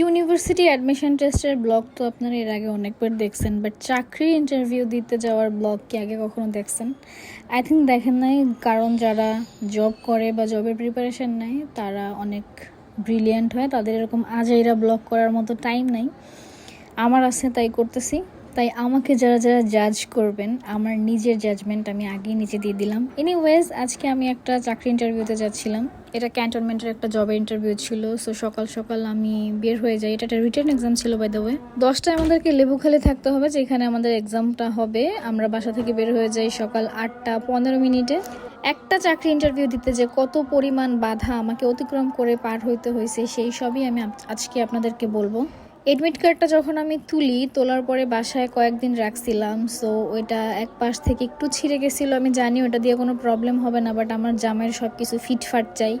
University admission টেস্টের blog তো আপনারা এর আগে অনেকবার দেখছেন বাট চাকরি ইন্টারভিউ দিতে যাওয়ার ব্লগ কি আগে কখনো দেখছেন? আই থিঙ্ক দেখেন নাই, কারণ যারা জব করে বা জবের প্রিপারেশান নেয়, তারা অনেক ব্রিলিয়ান্ট হয়, তাদের এরকম আজ এরা ব্লগ করার মতো টাইম নাই। আমার আছে, তাই করতেছি। তাই আমাকে যারা যারা জাজ করবেন, আমার নিজের জাজমেন্ট আমি আগেই নিচে দিয়ে দিলাম। এনিওয়েজ আজকে আমি একটা চাকরি ইন্টারভিউতে যাচ্ছিলাম। এটা ক্যান্টনমেন্টের একটা জবের ইন্টারভিউ ছিল। সো সকাল সকাল আমি বের হয়ে যাই। এটা একটা রিটার্ন এক্সাম ছিল বাই দ্য ওয়ে দশটায় আমাদেরকে লেবুখালি থাকতে হবে, যেখানে আমাদের এক্সামটা হবে। আমরা বাসা থেকে বের হয়ে যাই সকাল আটটা পনেরো মিনিটে। একটা চাকরি ইন্টারভিউ দিতে যে কত পরিমাণ বাধা আমাকে অতিক্রম করে পার হইতে হয়েছে সেই সবই আমি আজকে আপনাদেরকে বলব। এডমিট কার্ডটা যখন আমি তুলি, তোলার পরে বাসায় কয়েকদিন রাখছিলাম সো ওইটা এক পাশ থেকে একটু ছিঁড়ে গেছিল। আমি জানি ওটা দিয়ে কোনো প্রবলেম হবে না বাট আমার জামাইয়ের সব কিছু ফিটফাট চাই।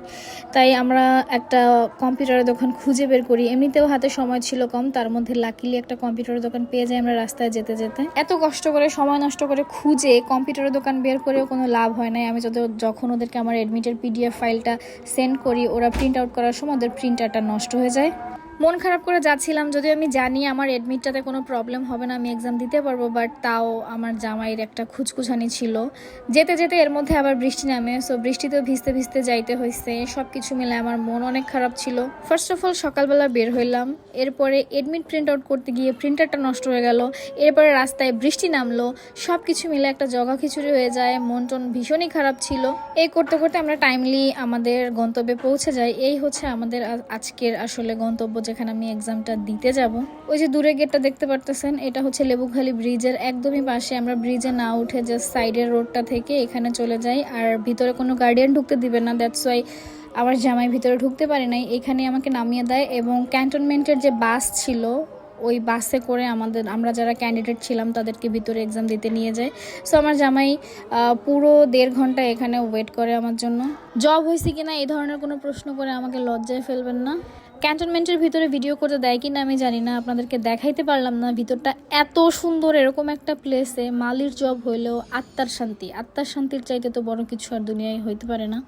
তাই আমরা একটা কম্পিউটারের দোকান খুঁজে বের করি। এমনিতেও হাতে সময় ছিল কম, তার মধ্যে লাকিলি একটা কম্পিউটারের দোকান পেয়ে যাই আমরা রাস্তায় যেতে যেতে। এত কষ্ট করে, সময় নষ্ট করে খুঁজে কম্পিউটারের দোকান বের করেও কোনো লাভ হয় নাই। আমি যত যখন ওদেরকে আমার এডমিটের পিডিএফ ফাইলটা সেন্ড করি, ওরা প্রিন্ট আউট করার সময় ওদের প্রিন্টারটা নষ্ট হয়ে যায়। মন খারাপ করে যাচ্ছিলাম, যদিও আমি জানি আমার এডমিটটাতে কোনো প্রবলেম হবে না, আমি এক্সাম দিতে পারব বাট তাও আমার জামাইয়ের একটা খুচখুচানি ছিল। যেতে যেতে এর মধ্যে আবার বৃষ্টি নামে সো বৃষ্টিতেও ভিজতে ভিজতে যাইতে হয়েছে সব কিছু মিলে আমার মন অনেক খারাপ ছিল। ফার্স্ট অফ অল সকালবেলা বের হইলাম, এরপরে এডমিট প্রিন্ট আউট করতে গিয়ে প্রিন্টারটা নষ্ট হয়ে গেল, এরপরে রাস্তায় বৃষ্টি নামলো সব কিছু মিলে একটা জগা খিচুড়ি হয়ে যায়, মন টন ভীষণই খারাপ ছিল। এই করতে করতে আমরা টাইমলি আমাদের গন্তব্যে পৌঁছে যাই, এই হচ্ছে আমাদের আজকের আসলে গন্তব্য যেখানে আমি এক্সামটা দিতে যাব, ওই যে দূরে গেটটা দেখতে পারতেছেন, এটা হচ্ছে লেবুখালী ব্রিজের একদমই পাশে। আমরা ব্রিজে না উঠে জাস্ট সাইডের রোডটা থেকে এখানে চলে যাই, আর ভিতরে কোনো গার্ডিয়ান ঢুকতে দিবে না। দ্যাটস ওয়াই আমার জামাই ভিতরে ঢুকতে পারে নাই। এখানে আমাকে নামিয়ে দেয় এবং ক্যান্টনমেন্টের যে বাস ছিল, ওই বাসে করে আমাদের, আমরা যারা ক্যান্ডিডেট ছিলাম, তাদেরকে ভিতরে এক্সাম দিতে নিয়ে যায়। সো আমার জামাই পুরো দেড় ঘণ্টা এখানে ওয়েট করে আমার জন্য। জব হয়েছে কিনা, এই ধরনের কোনো প্রশ্ন করে আমাকে লজ্জায় ফেলবেন না। ক্যান্টনমেন্টের ভিতরে ভিডিও করতে দেয় কিনা আমি জানি না, আপনাদেরকে দেখাইতে পারলাম না। ভিতরটা এত সুন্দর, এরকম একটা প্লেসে মালির জব হইলেও আত্মার শান্তি। আত্মার শান্তির চাইতে তো বড় কিছু আর দুনিয়ায় হইতে পারে না।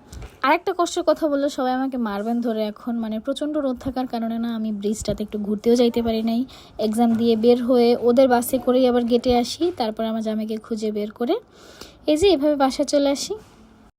আরেকটা কষ্টের কথা বললে, সবাই আমাকে মারবেন ধরে এখন। মানে প্রচণ্ড রোদ থাকার কারণে না, আমি ব্রিজটাতে একটু ঘুরতেও যাইতে পারি নাই। এক্সাম দিয়ে বের হয়ে ওদের বাসে করেই আবার গেটে আসি। তারপর আমার জামাইকে খুঁজে বের করে এই যে এভাবে বাসায় চলে আসি।